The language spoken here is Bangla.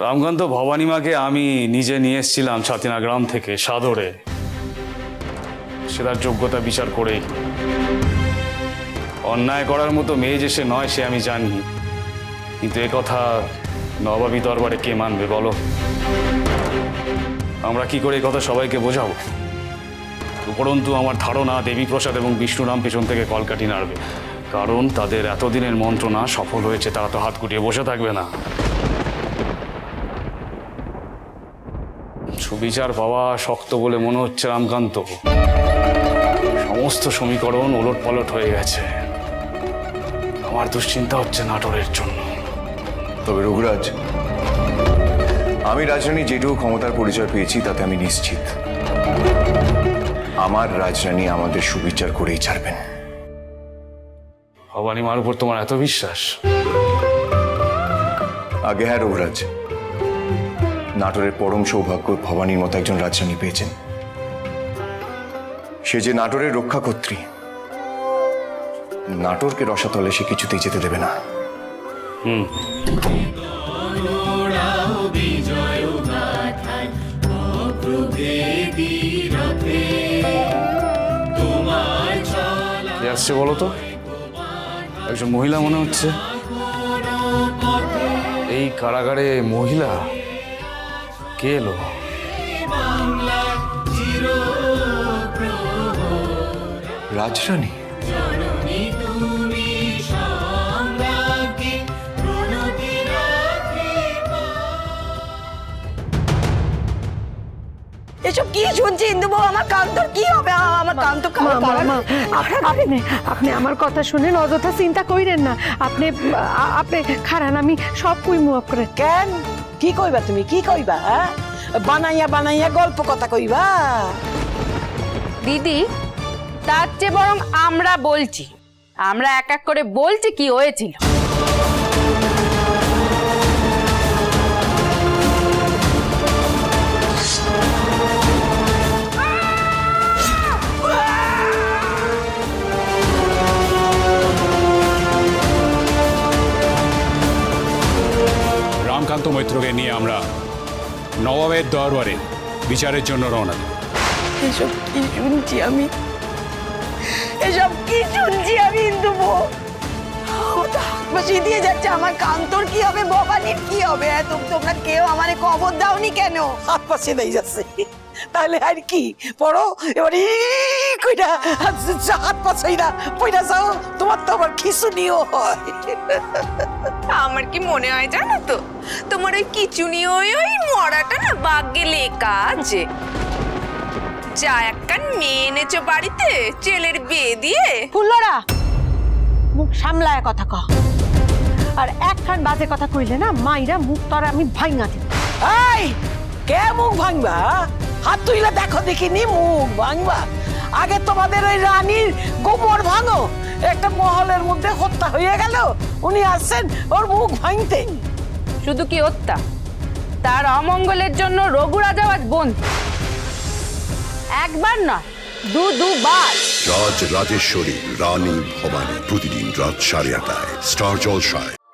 রামকান্ত ভবানীমাকে আমি নিজে নিয়ে এসেছিলাম ছাতিনা গ্রাম থেকে সাদরে। সে তার যোগ্যতা বিচার করেই অন্যায় করার মতো মেয়ে যে সে নয়, সে আমি জানি। কিন্তু এ কথা নবাবী দরবারে কে মানবে বলো? আমরা কি করে এই কথা সবাইকে বোঝাবো? উপরন্তু আমার ধারণা দেবীপ্রসাদ এবং বিষ্ণুরাম পেছন থেকে কলকাঠি নাড়বে। কারণ তাদের এতদিনের মন্ত্রণা সফল হয়েছে, তারা তো হাত গুটিয়ে বসে থাকবে না। সুবিচার পাওয়া শক্ত বলে মনে হচ্ছে রামকান্ত। সমস্ত সমীকরণ ওলট পালট হয়ে গেছে। আমার দুশ্চিন্তা হচ্ছে নাটোরের জন্য। তবে রঘুরাজ আমি রাজরানী যেটুকু ক্ষমতার পরিচয় পেয়েছি তাতে আমি নিশ্চিত। আমার রাজরানী আমাদের সুবিচার করেই ছাড়বেন। ভবানী মার উপর তোমার এত বিশ্বাস? আগে হ্যাঁ রঘুরাজ নাটোরের পরম সৌভাগ্য ভবানীর মতো একজন রাজরানী পেয়েছেন। সে যে নাটোরের রক্ষাকর্ত্রী নাটোরকে রসাতলে সে কিছুতেই যেতে দেবে না। কে আসছে বলো তো? একজন মহিলা মনে হচ্ছে। এই কারাগারে মহিলা? কে এলো? রাজরানী? এসব কি শুনছি ইন্দু বউ? আমার কান তোর কি হবে? আমার কান তো আপনি আপনি আমার কথা শুনেন অযথা চিন্তা কইরেন না। আপনি আপনি খারান আমি সব কুই মুখ করে কেন? কি কইবা তুমি? কি কইবা হ্যাঁ? বানাইয়া বানাইয়া গল্প কথা কইবা। দিদি, তার চেয়ে বরং আমরা বলছি। আমরা এক এক করে বলছি কি হয়েছিল। রামকান্ত মৈত্রকে নিয়ে আমরা নবাবের দরবারে বিচারের জন্য রওনা। এসব কি শুনছি আমি? এসব কি শুনছি আমি ইন্দু বউ হাত পাশে দিয়ে যাচ্ছে আমার কান। তোর কি হবে ভবানীর কি হবে? এত তোমরা কেউ আমারে খবর দাওনি কেন? হাত পাশে দিয়ে যাচ্ছে। তাহলে আর কি? পড়ো এবারে কইটা হাত পাশে না পয়টা যাও। তোমার তো আবার খিসুনিও হয়। আমার কি মনে হয় জানো তো? তোমার ওই কিচুনি ওই ওই মরাটা না বাগ্যে লেখা আছে যা একখান মেয়ে এনেছো বাড়িতে ছেলের বিয়ে দিয়ে। ফুল্লরা মুখ সামলায় কথা কহ। আর একখান বাজে কথা কইলে না মাইরা মুখ তোর আমি ভাঙা দিব। এই কে মুখ ভাঙবা? হাত তুইলা দেখো দেখিনি মুখ ভাঙবা। আগে তোমাদের ওই রানীর গোবর ভাঙো। একটা মহলের মধ্যে হত্যা হয়ে গেল। উনি আসছেন ওর মুখ ভাঙতে। শুধু কি হত্যা? তার অমঙ্গলের জন্য রঘুরা আজ বোন একবার না দু দুবার। রাজ রাজেশ্বরী, রানী ভবানী প্রতিদিন রাত সাড়ে আটটায়, স্টার জলসায়।